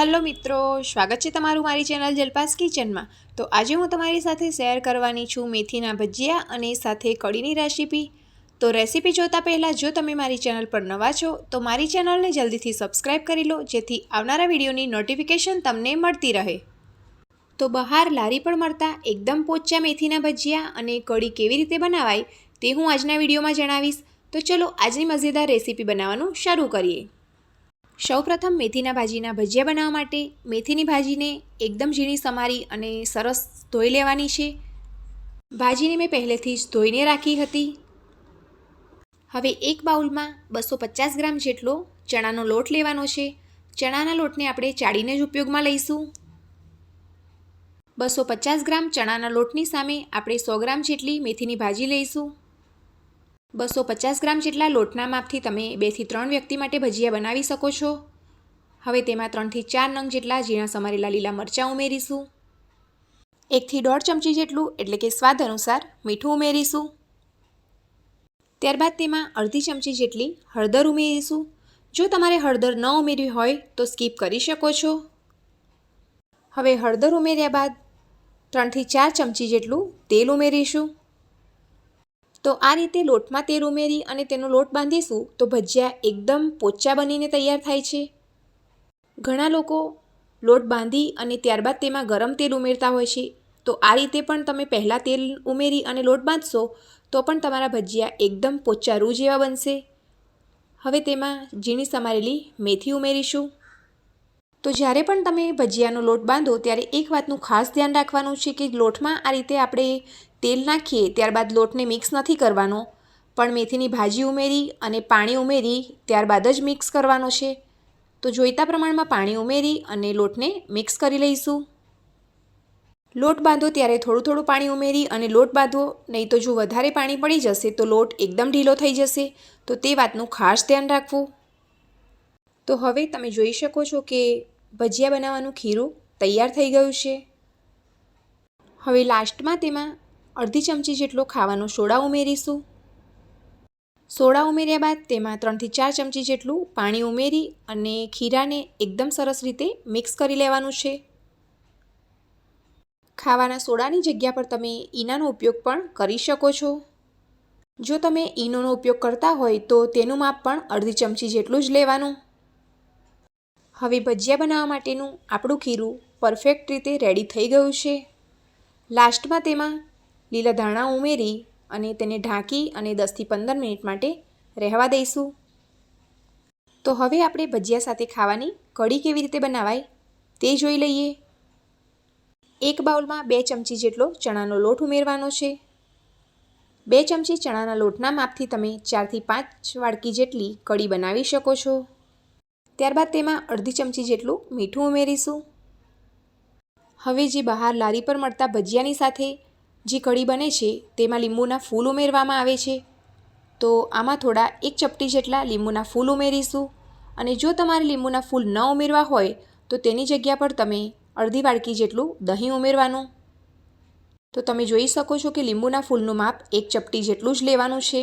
Hello મિત્રો, સ્વાગત છે તમારું મારી ચેનલ જલપાસ કિચનમાં. તો આજે હું તમારી સાથે શેર કરવાની છું મેથીના ભજીયા અને સાથે કઢીની રેસીપી. તો રેસીપી જોતાં પહેલાં જો તમે મારી ચેનલ પર નવા છો, તો મારી ચેનલને જલ્દીથી સબસ્ક્રાઈબ કરી લો, જેથી આવનારા વિડીયોની નોટિફિકેશન તમને મળતી રહે. તો બહાર લારી પર મળતા એકદમ પોચા મેથીના ભજીયા અને કઢી કેવી રીતે બનાવાય તે હું આજના વિડીયોમાં જણાવીશ. તો ચલો, આજની મજેદાર રેસીપી બનાવવાનું શરૂ કરીએ. સૌપ્રથમ મેથીના ભાજીના ભજીયા બનાવવા માટે મેથીની ભાજીને એકદમ ઝીણી સમારી અને સરસ ધોઈ લેવાની છે. ભાજીને મેં પહેલેથી જ ધોઈને રાખી હતી. હવે એક બાઉલમાં બસો પચાસ ગ્રામ જેટલો ચણાનો લોટ લેવાનો છે. ચણાના લોટને આપણે ચાળીને જ ઉપયોગમાં લઈશું. બસો પચાસ ગ્રામ ચણાના લોટની સામે આપણે સો ગ્રામ જેટલી મેથીની ભાજી લઈશું. બસો પચાસ ગ્રામ જેટલા લોટના માપથી તમે બેથી ત્રણ વ્યક્તિ માટે ભજીયા બનાવી શકો છો. હવે તેમાં ત્રણથી ચાર નંગ જેટલા ઝીણા સમારેલા લીલા મરચાં ઉમેરીશું. એકથી દોઢ ચમચી જેટલું, એટલે કે સ્વાદ અનુસાર મીઠું ઉમેરીશું. ત્યારબાદ તેમાં અડધી ચમચી જેટલી હળદર ઉમેરીશું. જો તમારે હળદર ન ઉમેરવી હોય, તો સ્કીપ કરી શકો છો. હવે હળદર ઉમેર્યા બાદ ત્રણથી ચાર ચમચી જેટલું તેલ ઉમેરીશું. તો આ રીતે લોટમાં તેલ ઉમેરી અને તેનો લોટ બાંધીશું તો ભજીયા એકદમ પોચા બનીને તૈયાર થાય છે. ઘણા લોકો લોટ બાંધી અને ત્યારબાદ તેમાં ગરમ તેલ ઉમેરતા હોય છે. તો આ રીતે પણ તમે પહેલાં તેલ ઉમેરી અને લોટ બાંધશો તો પણ તમારા ભજીયા એકદમ પોચા રૂ જેવા બનશે. હવે તેમાં ઝીણી સમારેલી મેથી ઉમેરીશું. તો જ્યારે પણ તમે ભજીયાનો લોટ બાંધો, ત્યારે એક વાતનું ખાસ ધ્યાન રાખવાનું છે કે લોટમાં આ રીતે આપણે તેલ નાખીએ, ત્યારબાદ લોટને મિક્સ નથી કરવાનો. પણ મેથીની ભાજી ઉમેરી અને પાણી ઉમેરી, ત્યારબાદ જ મિક્સ કરવાનો છે. તો જોઈતા પ્રમાણમાં પાણી ઉમેરી અને લોટને મિક્સ કરી લઈશું. લોટ બાંધો ત્યારે થોડું થોડું પાણી ઉમેરી અને લોટ બાંધો. નહીં તો જો વધારે પાણી પડી જશે, તો લોટ એકદમ ઢીલો થઈ જશે. તો તે વાતનું ખાસ ધ્યાન રાખવું. તો હવે તમે જોઈ શકો છો કે ભજીયા બનાવવાનું ખીરું તૈયાર થઈ ગયું છે. હવે લાસ્ટમાં તેમાં અડધી ચમચી જેટલો ખાવાનો સોડા ઉમેરીશું. સોડા ઉમેર્યા બાદ તેમાં ત્રણથી ચાર ચમચી જેટલું પાણી ઉમેરી અને ખીરાને એકદમ સરસ રીતે મિક્સ કરી લેવાનું છે. ખાવાના સોડાની જગ્યા પર તમે ઈનાનો ઉપયોગ પણ કરી શકો છો. જો તમે ઈનોનો ઉપયોગ કરતા હોય તો તેનું માપ પણ અડધી ચમચી જેટલું જ લેવાનું. હવે ભજીયા બનાવવા માટેનું આપણું ખીરું પરફેક્ટ રીતે રેડી થઈ ગયું છે. લાસ્ટમાં તેમાં લીલા ધાણા ઉમેરી અને તેને ઢાંકી અને દસથી પંદર મિનિટ માટે રહેવા દઈશું. તો હવે આપણે ભજીયા સાથે ખાવાની કઢી કેવી રીતે બનાવાય તે જોઈ લઈએ. એક બાઉલમાં બે ચમચી જેટલો ચણાનો લોટ ઉમેરવાનો છે. બે ચમચી ચણાના લોટના માપથી તમે ચારથી પાંચ વાડકી જેટલી કઢી બનાવી શકો છો. ત્યારબાદ તેમાં અડધી ચમચી જેટલું મીઠું ઉમેરીશું. હવે જે બહાર લારી પર મળતા ભજીયાની સાથે જે કઢી બને છે, તેમાં લીંબુના ફૂલ ઉમેરવામાં આવે છે. તો આમાં થોડા એક ચપટી જેટલા લીંબુના ફૂલ ઉમેરીશું. અને જો તમારે લીંબુના ફૂલ ન ઉમેરવા હોય, તો તેની જગ્યા પર તમે અડધી વાડકી જેટલું દહીં ઉમેરવાનું. તો તમે જોઈ શકો છો કે લીંબુના ફૂલનું માપ એક ચપટી જેટલું જ લેવાનું છે.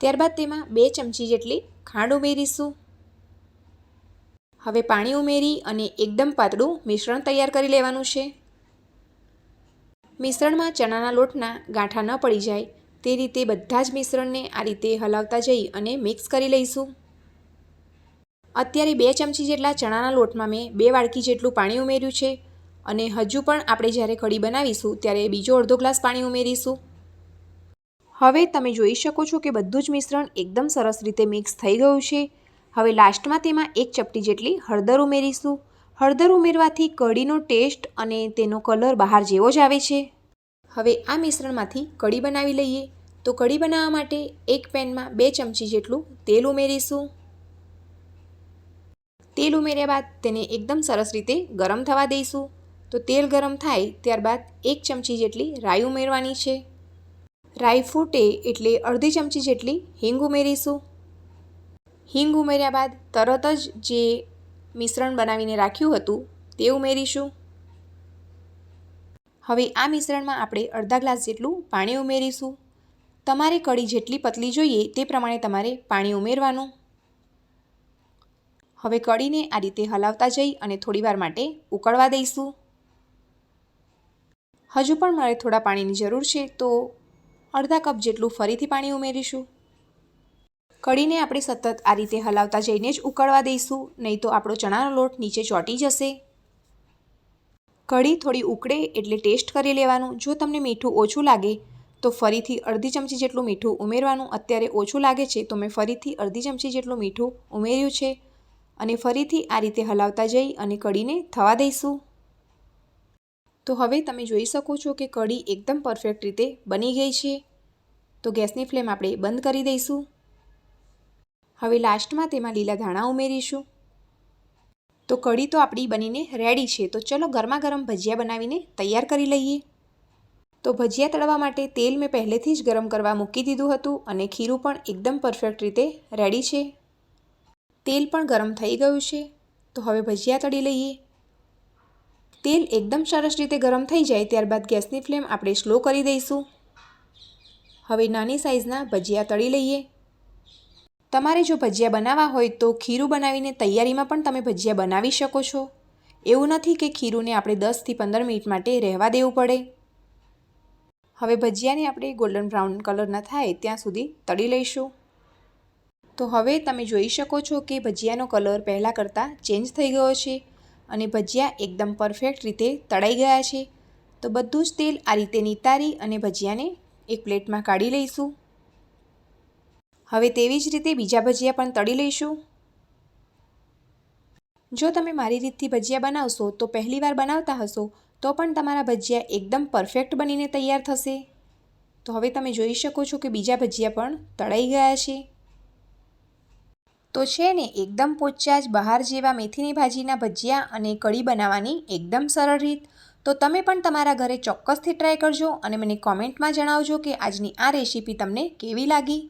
ત્યારબાદ તેમાં બે ચમચી જેટલી ખાંડ ઉમેરીશું. હવે પાણી ઉમેરી અને એકદમ પાતળું મિશ્રણ તૈયાર કરી લેવાનું છે. મિશ્રણમાં ચણાના લોટના ગાંઠા ન પડી જાય તે રીતે બધા જ મિશ્રણને આ રીતે હલાવતા જઈ અને મિક્સ કરી લઈશું. અત્યારે બે ચમચી જેટલા ચણાના લોટમાં મેં બે વાડકી જેટલું પાણી ઉમેર્યું છે અને હજુ પણ આપણે જ્યારે કઢી બનાવીશું ત્યારે બીજો અડધો ગ્લાસ પાણી ઉમેરીશું. હવે તમે જોઈ શકો છો કે બધું જ મિશ્રણ એકદમ સરસ રીતે મિક્સ થઈ ગયું છે હવે લાસ્ટમાં તેમાં એક ચપટી જેટલી હળદર ઉમેરીશું. હળદર ઉમેરવાથી કઢીનો ટેસ્ટ અને તેનો કલર બહાર જેવો જ આવે છે. હવે આ મિશ્રણમાંથી કઢી બનાવી લઈએ. તો કઢી બનાવવા માટે એક પેનમાં બે ચમચી જેટલું તેલ ઉમેરીશું. તેલ ઉમેર્યા બાદ તેને એકદમ સરસ રીતે ગરમ થવા દઈશું. તો તેલ ગરમ થાય ત્યારબાદ એક ચમચી જેટલી રાઈ ઉમેરવાની છે. રાઈ ફૂટે એટલે અડધી ચમચી જેટલી હિંગ ઉમેરીશું. હિંગ ઉમેર્યા બાદ તરત જ જે મિશ્રણ બનાવીને રાખ્યું હતું તે ઉમેરીશું. હવે આ મિશ્રણમાં આપણે અડધા ગ્લાસ જેટલું પાણી ઉમેરીશું. તમારે કઢી જેટલી પતલી જોઈએ તે પ્રમાણે તમારે પાણી ઉમેરવાનું. હવે કઢીને આ રીતે હલાવતા જઈ અને થોડીવાર માટે ઉકળવા દઈશું. હજુ પણ મારે થોડા પાણીની જરૂર છે તો અડધા કપ જેટલું ફરીથી પાણી ઉમેરીશું. કઢીને આપણે સતત આ રીતે હલાવતા જઈને જ ઉકળવા દઈશું, નહીં તો આપણો ચણાનો લોટ નીચે ચોંટી જશે. કઢી થોડી ઉકળે એટલે ટેસ્ટ કરી લેવાનું. જો તમને મીઠું ઓછું લાગે, તો ફરીથી અડધી ચમચી જેટલું મીઠું ઉમેરવાનું. અત્યારે ઓછું લાગે છે, તો મેં ફરીથી અડધી ચમચી જેટલું મીઠું ઉમેર્યું છે. અને ફરીથી આ રીતે હલાવતા જઈ અને કઢીને થવા દઈશું. તો હવે તમે જોઈ શકો છો કે કઢી એકદમ પરફેક્ટ રીતે બની ગઈ છે. તો ગેસની ફ્લેમ આપણે બંધ કરી દઈશું. હવે લાસ્ટમાં તેમાં લીલા ધાણા ઉમેરીશું. તો કઢી તો આપણી બનીને રેડી છે. તો ચલો ગરમા ગરમ ભજીયા બનાવીને તૈયાર કરી લઈએ. તો ભજીયા તળવા માટે તેલ મેં પહેલેથી જ ગરમ કરવા મૂકી દીધું હતું અને ખીરું પણ એકદમ પરફેક્ટ રીતે રેડી છે. તેલ પણ ગરમ થઈ ગયું છે. તો હવે ભજીયા તળી લઈએ. તેલ એકદમ સરસ રીતે ગરમ થઈ જાય ત્યારબાદ ગેસની ફ્લેમ આપણે સ્લો કરી દઈશું. હવે નાની સાઇઝના ભજીયા તળી લઈએ. તમારે જો ભજીયા બનાવવા હોય તો ખીરું બનાવીને તૈયારીમાં પણ તમે ભજીયા બનાવી શકો છો. એવું નથી કે ખીરુંને આપણે દસથી પંદર મિનિટ માટે રહેવા દેવું પડે. હવે ભજીયાને આપણે ગોલ્ડન બ્રાઉન કલરના થાય ત્યાં સુધી તળી લઈશું. તો હવે તમે જોઈ શકો છો કે ભજીયાનો કલર પહેલાં કરતાં ચેન્જ થઈ ગયો છે અને ભજીયા એકદમ પરફેક્ટ રીતે તળાઈ ગયા છે. તો બધું જ તેલ આ રીતે નિતારી અને ભજીયાને એક પ્લેટમાં કાઢી લઈશું. હવે તેવી જ રીતે બીજા ભજીયા પણ તળી લઈશું. જો તમે મારી રીતથી ભજીયા બનાવશો, તો પહેલીવાર બનાવતા હશો, તો પણ તમારા ભજીયા એકદમ પરફેક્ટ બનીને તૈયાર થશે. તો હવે તમે જોઈ શકો છો કે બીજા ભજીયા પણ તળાઈ ગયા છે. તો છે ને, એકદમ પોચા જ બહાર જેવા મેથીની ભાજીના ભજીયા અને કઢી બનાવવાની એકદમ સરળ રીત. તો તમે પણ તમારા ઘરે ચોક્કસથી ટ્રાય કરજો અને મને કોમેન્ટમાં જણાવજો કે આજની આ રેસીપી તમને કેવી લાગી.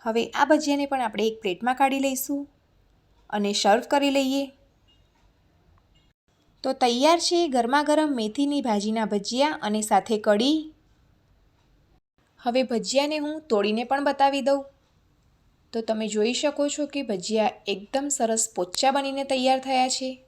હવે આ ભજીયાને પણ આપણે એક પ્લેટમાં કાઢી લઈશું અને સર્વ કરી લઈએ. તો તૈયાર છે ગરમા ગરમ મેથીની ભાજીના ભજીયા અને સાથે કઢી. હવે ભજીયાને હું તોડીને પણ બતાવી દઉં. તો તમે જોઈ શકો છો કે ભજીયા એકદમ સરસ પોચા બનીને તૈયાર થયા છે.